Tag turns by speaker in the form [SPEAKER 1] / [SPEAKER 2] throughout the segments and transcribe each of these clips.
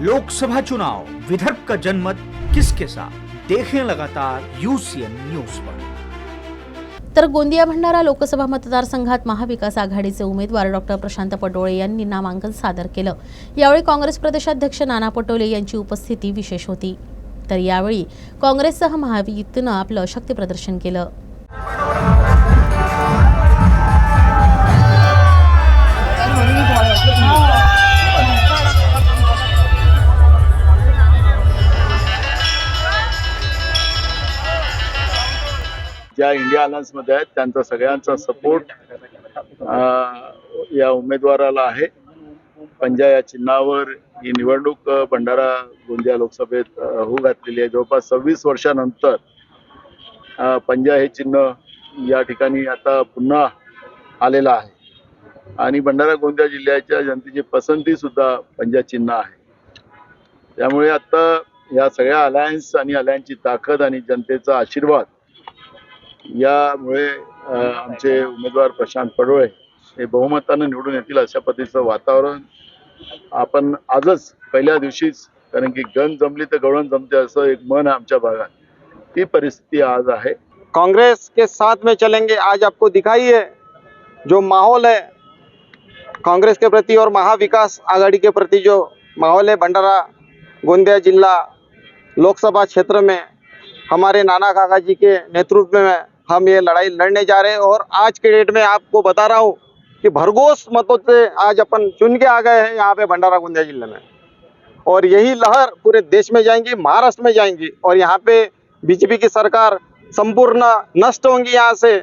[SPEAKER 1] लोकसभा चुनाव विदर्भ का जनमत किसके साथ? देखें लगातार यूसीएन न्यूज पर।
[SPEAKER 2] तर गोंदिया भंडारा लोकसभा मतदारसंघात महाविकास आघाडीचे उमेदवार डॉक्टर प्रशांत पटोळे यांनी नामांकन सादर केलं. यावेळी काँग्रेस प्रदेशाध्यक्ष नाना पटोले यांची उपस्थिती विशेष होती. तर यावेळी काँग्रेससह महायुतीनं आपलं शक्तीप्रदर्शन केलं.
[SPEAKER 3] ज्या इंडिया अलायन्समध्ये आहेत. त्यांचा सगळ्यांचा सपोर्ट या उमेदवाराला आहे. पंजा या चिन्हावर ही निवडणूक भंडारा गोंदिया लोकसभेत होऊ घातलेली आहे. जवळपास सव्वीस वर्षानंतर पंजा हे चिन्ह या ठिकाणी आता पुन्हा आलेलं आहे. आणि भंडारा गोंदिया जिल्ह्याच्या जनतेची पसंती सुद्धा पंजा चिन्ह आहे. त्यामुळे आता या सगळ्या अलायन्स आणि अलायन्सची ताकद आणि जनतेचा आशीर्वाद यामुळे आमचे उमेदवार प्रशांत पडोळे हे बहुमतानं निवडून येतील अशा पद्धतीचं वातावरण आपण आजच पहिल्या दिवशीच कारण की गण जमली तर गवळण जमते असं एक मन आमच्या भागात. ती परिस्थिती आज आहे.
[SPEAKER 4] कांग्रेस के साथ में चलेंगे आज आपको दिखाई है जो माहौल है कांग्रेस के प्रति और महाविकास आघाड़ी के प्रति जो माहौल है भंडारा गोंदिया जिला लोकसभा क्षेत्र में हमारे नाना काका जी के नेतृत्व में हम ये लड़ाई लड़ने जा रहे हैं और आज के डेट में आपको बता रहा हूँ कि भरगोश मतों से आज अपन चुन के आ गए हैं यहाँ पे भंडारा गोंदिया ज़िले में। और यही लहर पूरे देश में जाएँगी, महाराष्ट्र में जाएँगी और यहाँ पे बीजेपी की सरकार संपूर्ण नष्ट होंगी यहाँ से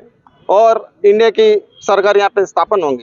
[SPEAKER 4] और इंडिया की सरकार यहाँ पे स्थापन होंगी।